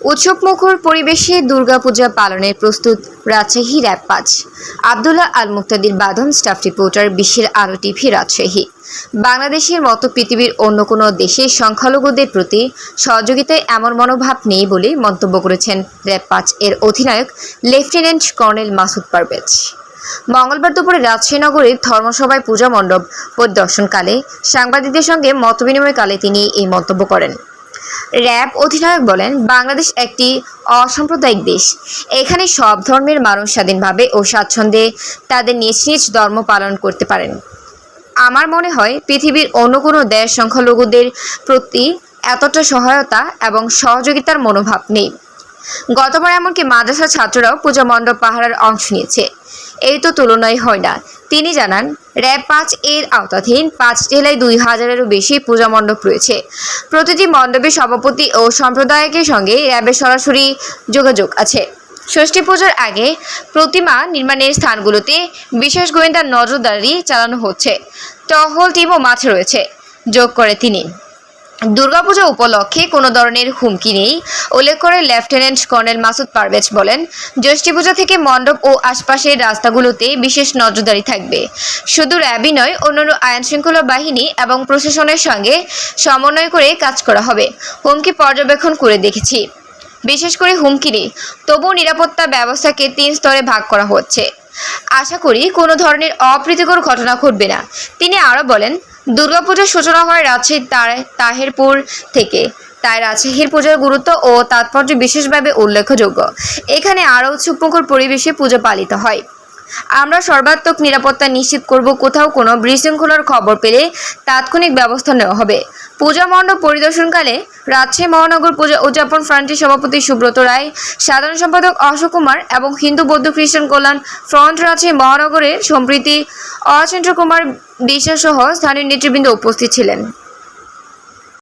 উৎসবমুখর পরিবেশে দুর্গাপূজা পালনের প্রস্তুত রাজশাহী র্যাব পাঁচ আবদুল্লাহ আল মুক্তাদির বাঁধন স্টাফ রিপোর্টার বিশ্বের আলো টিভি রাজশাহী। বাংলাদেশের মতো পৃথিবীর অন্য কোনো দেশের সংখ্যালঘুদের প্রতি সহযোগিতায় এমন মনোভাব নেই বলে মন্তব্য করেছেন র্যাব পাঁচ এর অধিনায়ক লেফটেন্যান্ট কর্নেল মাসুদ পারভেজ। মঙ্গলবার দুপুরে রাজশাহী নগরীর ধর্মসভায় পূজা মণ্ডপ পরিদর্শনকালে সাংবাদিকদের সঙ্গে মতবিনিময়কালে তিনি এই মন্তব্য করেন। র্যাব অধিনায়ক বলেন, বাংলাদেশ একটি অসাম্প্রদায়িক দেশ। এখানে সব ধর্মের মানুষ স্বাধীনভাবে ও স্বাচ্ছন্দ্যে তাদের নিজ নিজ ধর্ম পালন করতে পারেন। আমার মনে হয়, পৃথিবীর অন্য কোনো দেশ সংখ্যালঘুদের প্রতি এতটা সহায়তা এবং সহযোগিতার মনোভাব নেই। গতবার এমনকি মাদ্রাসা ছাত্ররাও পূজা মণ্ডপ পাহারার অংশ নিয়েছে। এই তো তুলনায় হয় না। তিনি জানান, র্যাব পাঁচ এর আওতাধীন পাঁচ জেলায় দুই হাজারেরও বেশি পূজা মণ্ডপ রয়েছে। প্রতিটি মণ্ডপের সভাপতি ও সম্প্রদায়কের সঙ্গে র্যাবের সরাসরি যোগাযোগ আছে। ষষ্ঠী পুজোর আগে প্রতিমা নির্মাণের স্থানগুলোতে বিশেষ গোয়েন্দা নজরদারি চালানো হচ্ছে। টহল টিমও মাঠে রয়েছে। যোগ করে তিনি। দুর্গাপূজা উপলক্ষে কোনো ধরনের হুমকি নেই। উল্লেখ করে লেফটেন্যান্ট কর্নেল মাসুদ পারভেজ বলেন, জ্যৈষ্ঠী পূজা থেকে মণ্ডপ ও আশপাশের রাস্তাগুলোতে বিশেষ নজরদারি থাকবে। শুধু র্যাবই নয়, অন্যান্য আইন শৃঙ্খলা বাহিনী এবং প্রশাসনের সঙ্গে সমন্বয় করে কাজ করা হবে। হুমকি পর্যবেক্ষণ করে দেখেছি। বিশেষ করে হুমকি নেই, তবুও নিরাপত্তা ব্যবস্থাকে তিন স্তরে ভাগ করা হচ্ছে। আশা করি কোনো ধরনের অপ্রীতিকর ঘটনা ঘটবে না। তিনি আরও বলেন দুর্গাপূজার সূচনা হয় রাজশাহীর তাহেরপুর থেকে। তাই রাজশাহীর পূজার গুরুত্ব ও তাৎপর্য বিশেষভাবে উল্লেখযোগ্য। এখানে আরও উৎসবমুখর পরিবেশে পুজো পালিত হয়। আমরা সর্বাত্মক নিরাপত্তা নিশ্চিত করব, কোথাও কোনো বিশৃঙ্খলার খবর পেলে তাৎক্ষণিক ব্যবস্থা নেওয়া হবে। পূজা মণ্ডপ পরিদর্শনকালে রাজশাহী মহানগর পূজা উদযাপন ফ্রন্টের সভাপতি সুব্রত রায়, সাধারণ সম্পাদক অশোক কুমার এবং হিন্দু বৌদ্ধ খ্রিস্টান কল্যাণ ফ্রন্ট রাজশাহী মহানগরের সম্প্রীতি অচন্দ্র কুমার বিশ্বাস সহ স্থানীয় নেতৃবৃন্দ উপস্থিত ছিলেন।